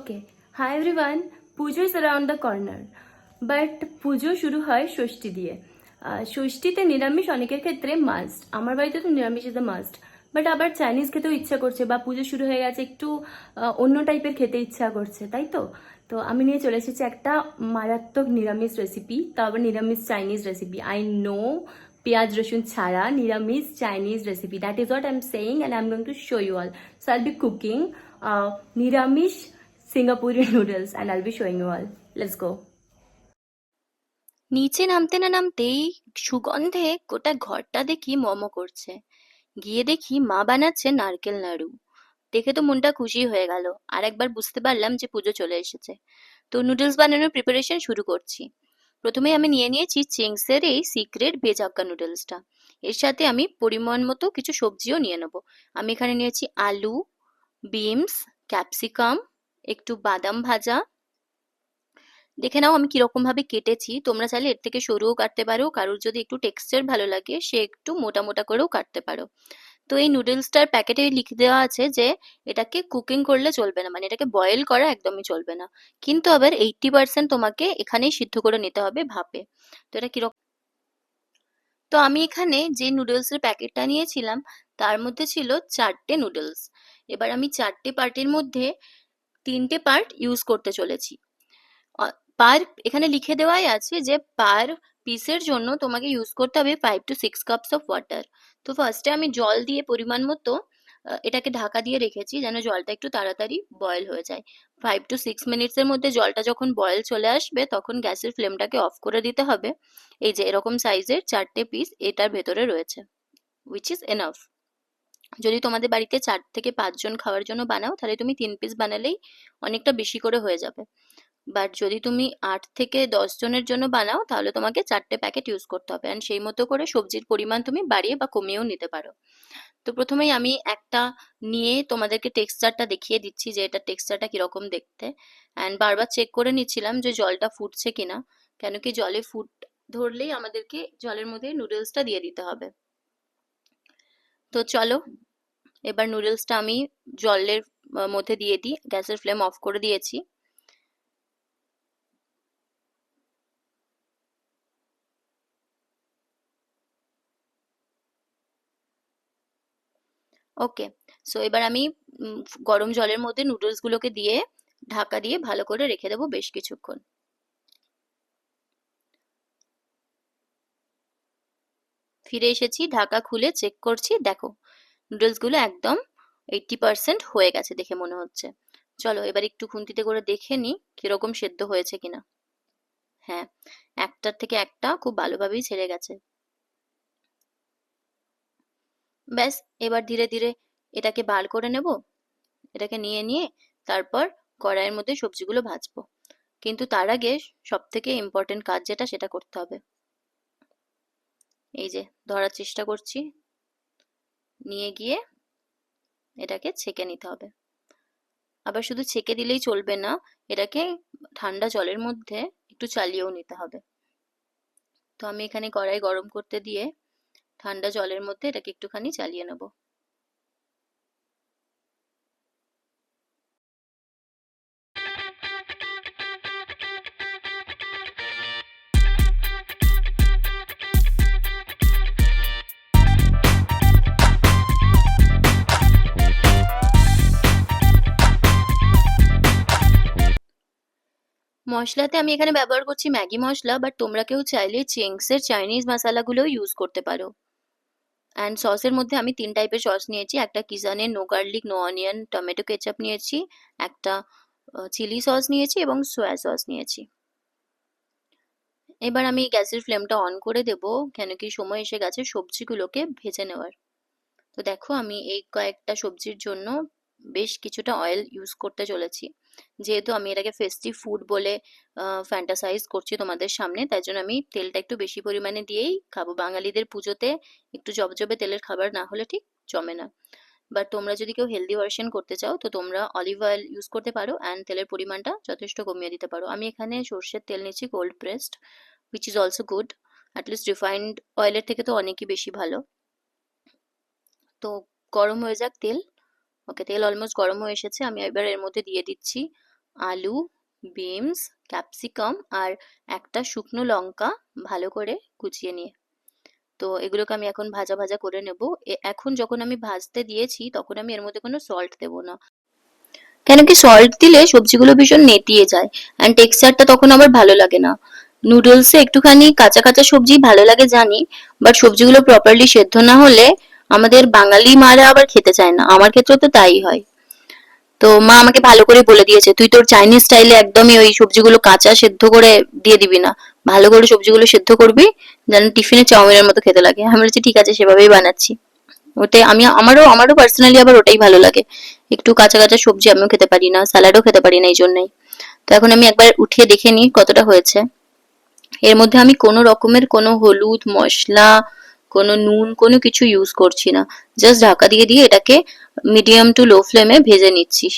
Okay hi everyone Puja is around the corner but Puja শুরু হয় ষষ্ঠী দিয়ে। ষষ্ঠীতে নিরামিষ অনেকের ক্ষেত্রে মাস্ট আমার বাড়িতে তো niramish is the must but আবার চাইনিজ খেতেও ইচ্ছা করছে বা পুজো শুরু হয়ে গেছে, একটু অন্য টাইপের খেতে ইচ্ছা করছে, তাই তো? তো আমি নিয়ে চলে এসেছি একটা মারাত্মক নিরামিষ রেসিপি তাও আবার নিরামিষ চাইনিজ রেসিপি আই নো পেঁয়াজ, রসুন ছাড়া niramish Chinese recipe that is what I am saying and I am going to show you all so I'll be cooking niramish Singapuri noodles and I'll be showing you all let's go নিচে নামতে না নামতেই সুগন্ধে গোটা ঘরটা দেখি মম করছে গিয়ে দেখি মা বানাচ্ছে নারকেল নাড়ু দেখে তো মনটা খুশি হয়ে গেল আর একবার বুঝতে পারলাম যে পুজো চলে এসেছে তো নুডলস বানানোর প্রিপারেশন শুরু করছি প্রথমে আমি নিয়ে নিয়েছি চিংসের এই সিক্রেট ভেজ নুডলসটা এর সাথে আমি পরিমাণ মতো কিছু সবজিও নিয়ে নেব। আমি এখানে নিয়েছি আলু বিনস ক্যাপসিকাম একটু বাদাম ভাজা। দেখে নাও আমি কীরকম ভাবে কেটেছি। তোমরা চাইলে এর থেকে সরুও কাটতে পারো। কারোর যদি একটু টেক্সচার ভালো লাগে, সে একটু মোটা মোটা করেও কাটতে পারো। তো এই নুডলসটার প্যাকেটে লিখে দেওয়া আছে যে, এটাকে কুকিং করলে চলবে না। মানে এটাকে বয়েল করা একদমই চলবে না। কিন্তু আবার এইটটি পার্সেন্ট তোমাকে এখানেই সিদ্ধ করে নিতে হবে ভাপে। তো এটা কীরকম তো আমি এখানে যে নুডলসের প্যাকেটটা নিয়েছিলাম, তার মধ্যে ছিল চারটে নুডলস এবার আমি চারটে পার্টির মধ্যে তিনটে পার্ট ইউজ করতে চলেছি। পার এখানে লিখে দেওয়াই আছে যে পার পিসের জন্য তোমাকে ইউজ করতে হবে five to six cups of water তো ফার্স্টে আমি জল দিয়ে পরিমাণ মতো এটাকে ঢাকা দিয়ে রেখেছি যেন জলটা একটু তাড়াতাড়ি বয়েল হয়ে যায়। ফাইভ টু সিক্স মিনিটসের মধ্যে জলটা যখন বয়েল চলে আসবে, তখন গ্যাসের ফ্লেমটাকে অফ করে দিতে হবে। এই যে এরকম সাইজের চারটে পিস এটার ভেতরে রয়েছে উইচ ইজ এনাফ যদি তোমাদের বাড়িতে চার থেকে পাঁচজন খাওয়ার জন্য বানাও, তাহলে তুমি তিন পিস বানালেই অনেকটা বেশি করে হয়ে যাবে। বাট যদি তুমি আট থেকে দশ জনের জন্য বানাও, তাহলে তোমাকে চারটে প্যাকেট ইউজ করতে হবে। অ্যান্ড সেই মতো করে সবজির পরিমাণ তুমি বাড়িয়ে বা কমিয়েও নিতে পারো। তো প্রথমেই আমি একটা নিয়ে তোমাদেরকে টেক্সচারটা দেখিয়ে দিচ্ছি যে এটা টেক্সচারটা কীরকম দেখতে। অ্যান্ড বারবার চেক করে নিচ্ছিলাম যে জলটা ফুটছে কিনা। কেন কি জলে ফুট ধরলেই আমাদেরকে জলের মধ্যে নুডলসটা দিয়ে দিতে হবে। তো চলো, এবার নুডলসটা আমি জলের মধ্যে দিয়ে দিই, গ্যাসের ফ্লেম অফ করে দিয়েছি। ওকে সো এবার আমি গরম জলের মধ্যে নুডলস গুলোকে দিয়ে ঢাকা দিয়ে ভালো করে রেখে দেবো বেশ কিছুক্ষণ। ফিরে এসেছি, ঢাকা খুলে চেক করছি, দেখো। নুডলসগুলো একদম এইটটি পার্সেন্ট হয়ে গেছে দেখে মনে হচ্ছে। চলো, এবার একটু খুন্তিতে করে দেখে নি কীরকম সেদ্ধ হয়েছে কিনা। হ্যাঁ একটার থেকে একটা খুব ভালোভাবেই ছেড়ে গেছে। ব্যাস, এবার ধীরে ধীরে এটাকে বার করে নেব। এটাকে নিয়ে নিয়ে তারপর কড়াইয়ের মধ্যে সবজিগুলো ভাজবো। কিন্তু তার আগে সব থেকে ইম্পর্টেন্ট কাজ যেটা, সেটা করতে হবে। এই যে ধরার চেষ্টা করছি। নিয়ে গিয়ে এটাকে ছেঁকে নিতে হবে। আবার শুধু ছেঁকে দিলেই চলবে না, এটাকে ঠান্ডা জলের মধ্যে একটু চালিয়েও নিতে হবে। তো আমি এখানে কড়াই গরম করতে দিয়ে ঠান্ডা জলের মধ্যে এটাকে একটুখানি চালিয়ে নেব। মশলাতে আমি এখানে ব্যবহার করছি ম্যাগি মশলা বাট তোমরা কেউ চাইলে চিংসের চাইনিজ মশলাগুলোও ইউজ করতে পারো। অ্যান্ড সসের মধ্যে আমি তিন টাইপের সস নিয়েছি, একটা কিজানের no garlic no onion tomato ketchup নিয়েছি, একটা চিলি সস নিয়েছি এবং সোয়া সস নিয়েছি। এবার আমি গ্যাসের ফ্লেমটা অন করে দেব, কেন কি সময় এসে গেছে সবজিগুলোকে ভেজে নেওয়ার। তো দেখো আমি এই কয়েকটা সবজির জন্য বেশ কিছুটা অয়েল ইউজ করতে চলেছি। যেহেতু আমি এটাকে ফেস্টিভ ফুড বলে ফ্যান্টাসাইজ করছি তোমাদের সামনে, তাই জন্য আমি তেলটা একটু বেশি পরিমাণে দিয়েই খাব। বাঙালিদের পুজোতে একটু জবজবে তেলের খাবার না হলে ঠিক জমে না। বাট তোমরা যদি কেউ হেলদি ভার্সন করতে চাও, তো তোমরা অলিভ অয়েল ইউজ করতে পারো অ্যান্ড তেলের পরিমাণটা যথেষ্ট কমিয়ে দিতে পারো। আমি এখানে সর্ষের তেল নিচ্ছি cold pressed which is also good at least refined অয়েলের থেকে তো অনেকই বেশি ভালো। তো গরম হয়ে যাক তেল ওকে, তেল অলমোস্ট গরম হয়ে এসেছে, আমি এবার এর মধ্যে দিয়ে দিচ্ছি আলু বিনস ক্যাপসিকাম আর একটা শুকনো লঙ্কা ভালো করে কুচিয়ে নিয়ে। তো এগুলোকে আমি এখন ভাজা ভাজা করে নেব। এখন যখন আমি ভাজতে দিয়েছি তখন আমি এর মধ্যে কোনো সল্ট দেবো না। কেন কি সল্ট দিলে সবজিগুলো ভীষণ নেতিয়ে যায় অ্যান্ড টেক্সচারটা তখন আমার ভালো লাগে না। নুডলসে একটুখানি কাঁচা কাঁচা সবজি ভালো লাগে জানি বাট সবজিগুলো প্রপারলি সেদ্ধ না হলে আমাদের বাঙালি মারা আবার খেতে চায় না। আমার ক্ষেত্রে তো তাই হয়। তো মা আমাকে ভালো করে বলে দিয়েছে, তুই তোর চাইনিজ স্টাইলে একদমই ওই সবজিগুলো কাঁচা সেদ্ধ করে দিয়ে দিবি না। ভালো করে সবজিগুলো সেদ্ধ করবি, যেন টিফিনে চাউমিনের মতো খেতে লাগে। আমি বলেছি, ঠিক আছে, সেভাবেই বানাচ্ছি। ওটাই আমি, আমারও আমারও পার্সোনালি আবার ওটাই ভালো লাগে। একটু কাঁচা কাঁচা সবজি আমিও খেতে পারি না স্যালাডও খেতে পারি না এই জন্যই। তো এখন আমি একবার উঠিয়ে দেখে নিই কতটা হয়েছে। এর মধ্যে আমি কোনো রকমের কোনো হলুদ, মশলা কোনো নুন, কোনো কিছু ইউজ করছি না। জাস্ট ঢাকা দিয়ে দিয়ে এটাকে মিডিয়াম টু লো ফ্লেমে ভেজে নিচ্ছি।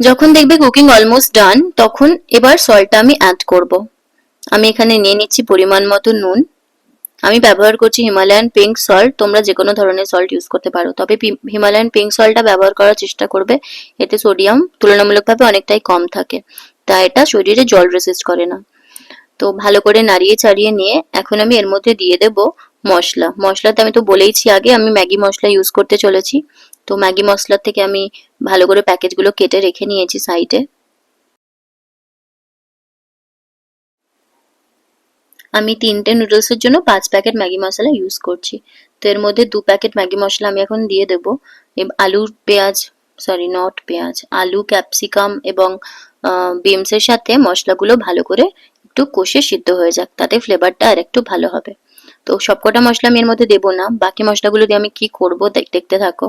যখন দেখবে কুকিং অলমোস্ট ডান তখন এবার সল্টটা আমি অ্যাড করব। আমি এখানে নিয়ে নিচ্ছি পরিমাণ মতো নুন। আমি ব্যবহার করছি হিমালয়ান পিঙ্ক সল্ট তোমরা যে কোনো ধরনের সল্ট ইউজ করতে পারো। তবে হিমালয়ান পিঙ্ক সল্টটা ব্যবহার করার চেষ্টা করবে, এতে সোডিয়াম তুলনামূলকভাবে অনেকটাই কম থাকে। তাই এটা শরীরে জল রেসিস্ট করে না। তো ভালো করে নাড়িয়ে চাড়িয়ে নিয়ে এখন আমি এর মধ্যে দিয়ে দেব মশলা। মশলাতে আমি তো বলেইছি আগে, আমি ম্যাগি মশলা ইউজ করতে চলেছি। তো ম্যাগি মশলার থেকে আমি ভালো করে প্যাকেজগুলো কেটে রেখে নিয়েছি সাইডে আমি তিনটে নুডলসের জন্য পাঁচ প্যাকেট ম্যাগি মশলা ইউজ করছি। তো এর মধ্যে দু প্যাকেট ম্যাগি মশলা আমি এখন দিয়ে দেব। আলু পেঁয়াজ সরি নট পেঁয়াজ, আলু ক্যাপসিকাম এবং বিমসের সাথে মশলাগুলো ভালো করে একটু কষে সিদ্ধ হয়ে যাক, তাতে ফ্লেভারটা আর একটু ভালো হবে। তো সবকটা মশলা আমি এর মধ্যে দেবো না। বাকি মশলাগুলো দিয়ে আমি কি করব দেখ- দেখতে থাকো।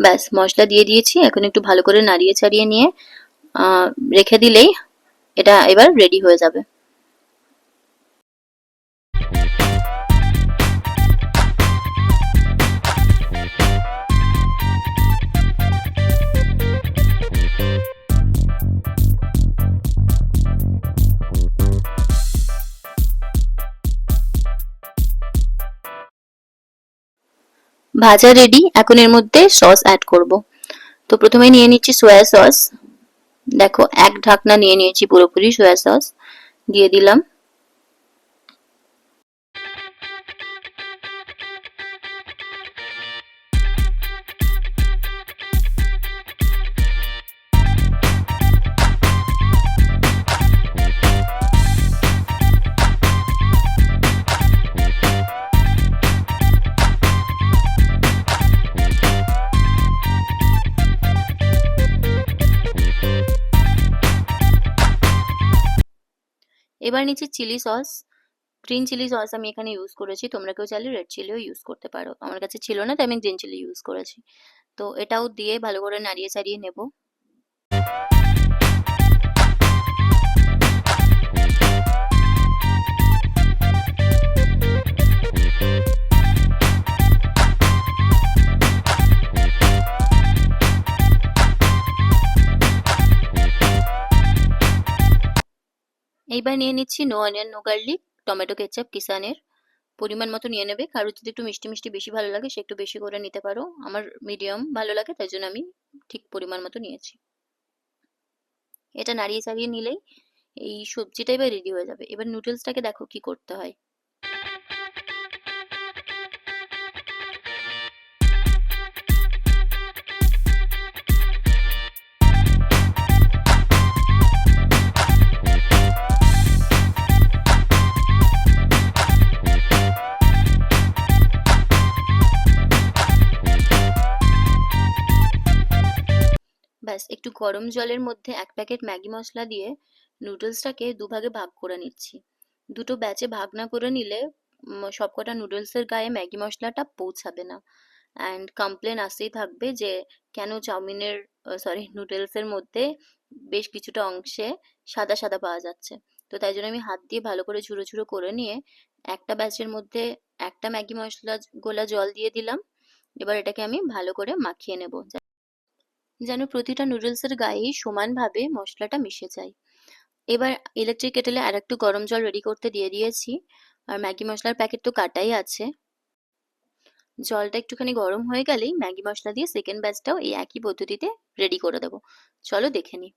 ব্যাস, মশলা দিয়ে দিয়েছি। এখন একটু ভালো করে নাড়িয়ে চাড়িয়ে নিয়ে রেখে দিলেই এটা এবার রেডি হয়ে যাবে। ভাজা রেডি এখন এর মধ্যে সস অ্যাড করব। তো প্রথমে নিয়ে নিচ্ছি সয়া সস দেখো, এক ঢাকনা নিয়ে নিয়েছি পুরোপুরি সয়া সস দিয়ে দিলাম। এবার নিচে chilli sauce, green chilli sauce আমি এখানে ইউজ করেছি। তোমরা কেউ চাইলে রেড চিলিও ইউজ করতে পারো। আমার কাছে ছিল না, তাই আমি গ্রিন চিলি ইউজ করেছি। তো এটাও দিয়ে ভালো করে নাড়িয়ে চাড়িয়ে নেব। এইবার নিয়ে নিচ্ছি no onion, no garlic, tomato ketchup কিষানের পরিমাণ মতো নিয়ে নেবে। কারোর যদি একটু মিষ্টি মিষ্টি বেশি ভালো লাগে, সে একটু বেশি করে নিতে পারো। আমার মিডিয়াম ভালো লাগে, তাই জন্য আমি ঠিক পরিমাণ মতো নিয়েছি। এটা নাড়িয়ে চাড়িয়ে নিলেই এই সবজিটাই বা রেডি হয়ে যাবে। এবার নুডলসটাকে দেখো কি করতে হয়। ব্যাস, একটু গরম জলের মধ্যে এক প্যাকেট ম্যাগি মশলা দিয়ে নুডলসটাকে দুভাগে ভাগ করে নিচ্ছি। দুটো ব্যাচে ভাগ না করে নিলে সবকটা নুডলসের গায়ে ম্যাগি মশলাটা পৌঁছাবে না। অ্যান্ড কমপ্লেন আসতেই থাকবে যে, কেন চাউমিনের সরি, নুডলসের মধ্যে বেশ কিছুটা অংশে সাদা সাদা পাওয়া যাচ্ছে। তো তাই জন্য আমি হাত দিয়ে ভালো করে ঝুড়ো ঝুড়ো করে নিয়ে একটা ব্যাচের মধ্যে একটা ম্যাগি মশলা গোলা জল দিয়ে দিলাম। এবার এটাকে আমি ভালো করে মাখিয়ে নেব। যেন প্রতিটা নুডলসের গায়ে সমানভাবে মশলাটা মিশে যায়। এবার ইলেকট্রিক কেটেলে আর একটু গরম জল রেডি করতে দিয়ে দিয়েছি। আর ম্যাগি মশলার প্যাকেট তো কাটাই আছে। জলটা একটুখানি গরম হয়ে গেলেই ম্যাগি মশলা দিয়ে সেকেন্ড ব্যাচটাও এই একই পদ্ধতিতে রেডি করে দেবো। চলো দেখে নিই।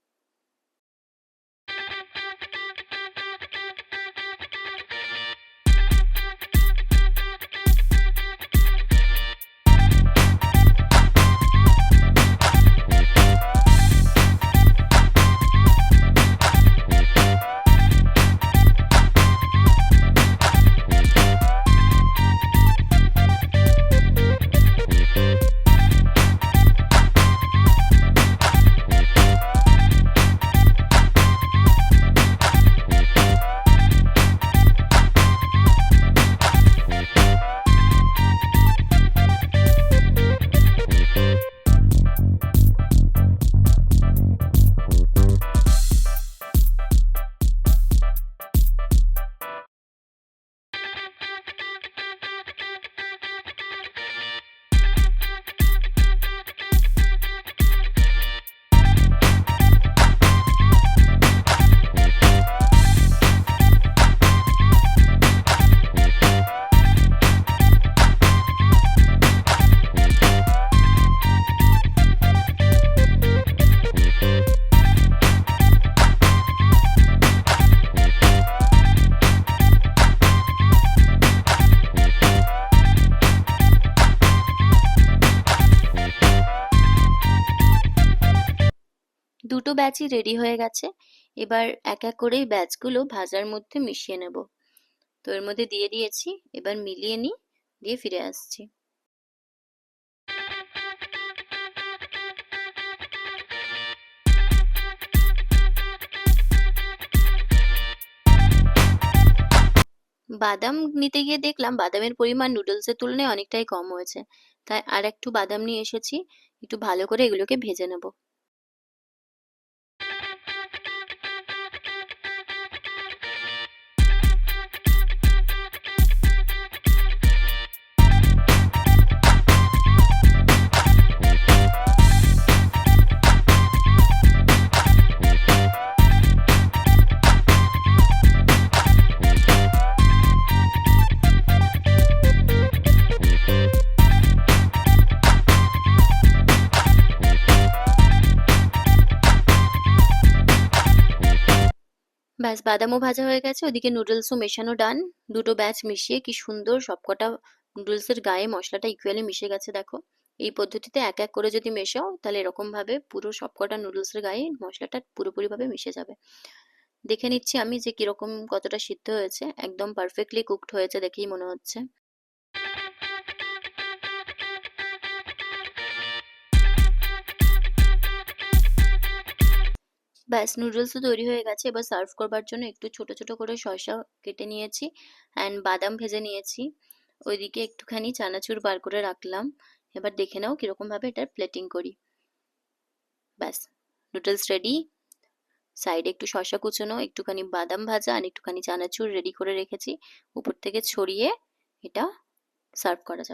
দুটো ব্যাচই রেডি হয়ে গেছে। এবার এক এক করে এই ব্যাচগুলো ভাজার মধ্যে মিশিয়ে নেব। তো এর মধ্যে দিয়ে দিয়েছি, এবার মিলিয়ে নিই, দিয়ে ফিরে আসছি। বাদাম নিতে গিয়ে দেখলাম বাদামের পরিমাণ নুডলসের তুলনায় অনেকটাই কম হয়েছে। তাই আর একটু বাদাম নিয়ে এসেছি, একটু ভালো করে এগুলোকে ভেজে নেব। ব্যাস, বাদামও ভাজা হয়ে গেছে, ওদিকে নুডলসও মেশানো ডান। দুটো ব্যাচ মিশিয়ে কি সুন্দর সবকটা নুডলসের গায়ে মশলাটা ইকুয়ালি মিশে গেছে, দেখো। এই পদ্ধতিতে এক এক করে যদি মেশাও, তাহলে এরকম ভাবে পুরো সবকটা নুডলসের গায়ে মশলাটা পুরোপুরি ভাবে মিশে যাবে। দেখে নিচ্ছি আমি যে কীরকম কতটা সিদ্ধ হয়েছে। একদম পারফেক্টলি কুকড হয়েছে দেখেই মনে হচ্ছে। ব্যাস নুডলসও তৈরি হয়ে গেছে। এবার সার্ভ করবার জন্য একটু ছোট ছোট করে শসা কেটে নিয়েছি অ্যান্ড বাদাম ভেজে নিয়েছি। ওইদিকে একটুখানি চানাচুর বার করে রাখলাম। এবার দেখে নাও কীরকম ভাবে এটার প্লেটিং করি। ব্যাস নুডলস রেডি সাইডে একটু শসা কুচোনো, একটুখানি বাদাম ভাজা আর একটুখানি চানাচুর রেডি করে রেখেছি। উপর থেকে ছড়িয়ে এটা সার্ভ করা যাবে।